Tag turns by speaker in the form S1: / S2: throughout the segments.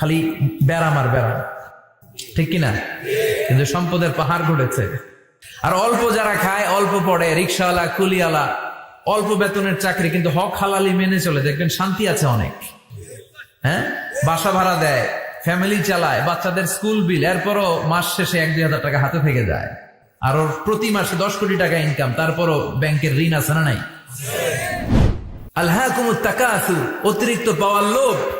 S1: খালি ব্যারাম আর ব্যারাম ঠিক কিনা? কিন্তু সম্পদের পাহাড় ঘটেছে আর অল্প যারা খায়, অল্প পড়ে, রিক্সাওয়ালা, কুলিওয়ালা, অল্প বেতনের চাকরি, কিন্তু হক হালালি মেনে চলে। দেখবেন শান্তি আছে অনেক। হ্যাঁ? বাসা ভাড়া দেয় ফ্যামিলি চালায়, বাচ্চাদের স্কুল বিল এরপরও মাস শেষে এক দুই হাজার টাকা হাতে থেকে যায়। আর ওর প্রতি মাসে দশ কোটি টাকা ইনকাম তারপরও ব্যাংকের ঋণ আছে না নাই? আল্লাহ তাকাসু, অতিরিক্ত পাওয়ার লোভ।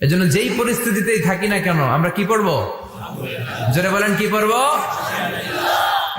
S1: এজন্য যেই পরিস্থিতিতেই থাকি না কেন, আমরা কি পড়ব? জোরে বলেন, কি পড়ব?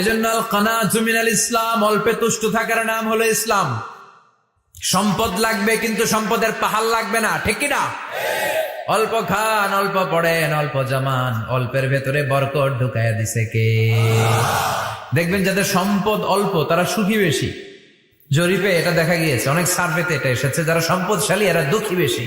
S1: এজন্য কানা জমিনাল ইসলাম, অল্পে তুষ্ট থাকার নাম হলো ইসলাম। সম্পদ লাগবে, কিন্তু সম্পদের পাহাড় লাগবে না, ঠিক কিনা অল্প খান, অল্প পড়েন, অল্প জমান, অল্পের ভেতরে বরকট ঢুকাইয়া দিছে কে? দেখবেন যাদের সম্পদ অল্প, তারা সুখী বেশি। জরিপে এটা দেখা গিয়েছে, অনেক সার্ভেতে এটা এসেছে, যারা সম্পদশালী, এরা দুঃখী বেশি।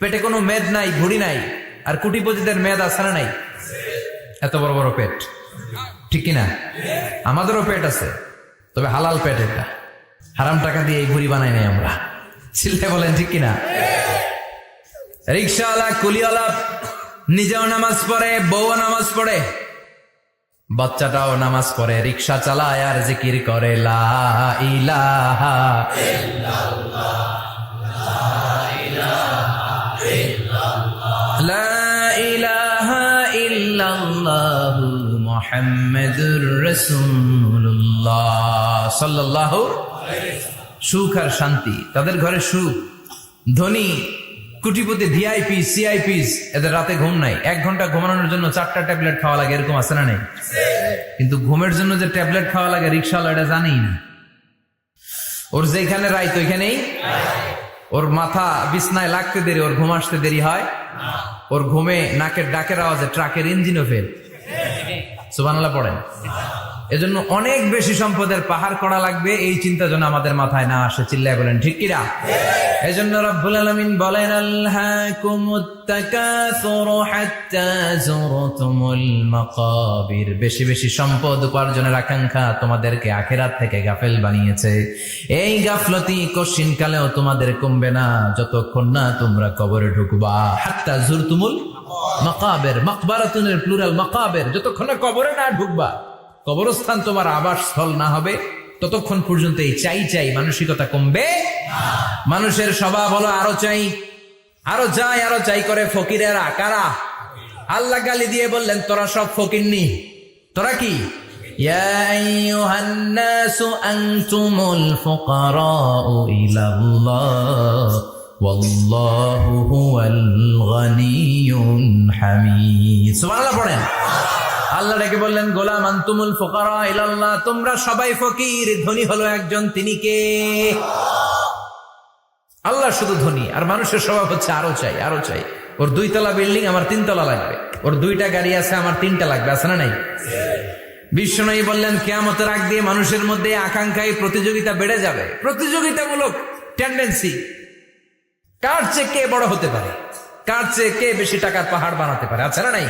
S1: পেটে কোনো মেদ নাই ভুড়ি নাই, আর কুটিপতিদের মেদ আছে না নাই? এত বড় বড় পেট। ঠিক কিনা? আমাদেরও পেট আছে, তবে হালাল পেট এটা। হারাম টাকা দিয়ে এই ভুড়ি বানাই নাই আমরা। চিল্লে বলেন, ঠিক কিনা? রিক্সাওয়ালা, কুলিওয়ালা, নিজেও নামাজ পড়ে, বউও নামাজ পড়ে। বাচ্চাটাও নামাজ পড়ে, রিক্সা চালায় আর জিকির করে, লা ইলাহা লা মুহাম্মাদুর রাসূলুল্লাহ সাল্লাল্লাহু সুখ আর শান্তি। তাদের ঘরে সুখ, ধনী, কুটিপতি ভিআইপি সিআইপিস এদের রাতে ঘুম নাই। এক ঘণ্টা ঘুমানোর জন্য চারটা ট্যাবলেট খাওয়া লাগে, এরকম আছে না নেই? কিন্তু ঘুমের জন্য যে ট্যাবলেট খাওয়া লাগে রিক্সাওয়ালা এটা জানেই না। ওর যেখানে রাইত, ওইখানেই? ওর মাথা বিছনায় লাগতে দেরি, ওর ঘুম আসতে দেরি হয়। ওর ঘুমে নাকের ডাকের আওয়াজে ট্রাকের ইঞ্জিনও ফেল সুবানাল্লাহ পড়েন। এজন্য অনেক বেশি সম্পদের পাহাড় করা লাগবে, এই চিন্তা যেন আমাদের মাথায় না আসে। চিল্লায় বলেন, ঠিক কিরা এজন্য রব্বুল আলামিন বলেন বেশি বেশি সম্পদ উপার্জনের আকাঙ্ক্ষা তোমাদেরকে আখেরাত থেকে গাফেল বানিয়েছে। এই গাফলতি কশিন কালেও তোমাদের কমবে না, যতক্ষণ না তোমরা কবরে ঢুকবা। হাত্তা যুরতুমুল মাকাবের মাকবারাতুনের প্লুরাল মাকাবের যতক্ষণ না কবরে না ঢুকবা কবরস্থান তোমার আবাস স্থল না হবে ততক্ষণ পর্যন্ত এই চাই চাই মানসিকতা কমবে মানুষের স্বভাব হলো আরো চাই আরো চাই আরো চাই করে ফকিরের আকারা আল্লাহ গালি দিয়ে বললেন তোরা সব ফকিরনি তোরা কি يا أيها الناس أنتم الفقراء إلى الله والله هو الغني الحميد سبحان الله পড়েন আল্লাহ ডেকে বললেন গোলাম আন্তুমুল ফোকারা ইলাল্লাহ তোমরা সবাই ফকির ধনী হলো একজন তিনি কে আল্লাহ শুধু ধনী আর মানুষের স্বভাব হচ্ছে আরো চাই আরো চাই ওর দুইতলা বিল্ডিং আমার তিনতলা লাগবে ওর দুইটা গাড়ি আছে আমার তিনটা লাগবে আছে না নাই বিশ্বনয়ী বললেন কেয়ামতের আগ দিয়ে মানুষের মধ্যে আকাঙ্ক্ষায় প্রতিযোগিতা বেড়ে যাবে প্রতিযোগিতামূলক টেন্ডেন্সি কার চেয়ে কে বড় হতে পারে? কার চেয়ে কে বেশি টাকার পাহাড় বানাতে পারে? আছে না নাই?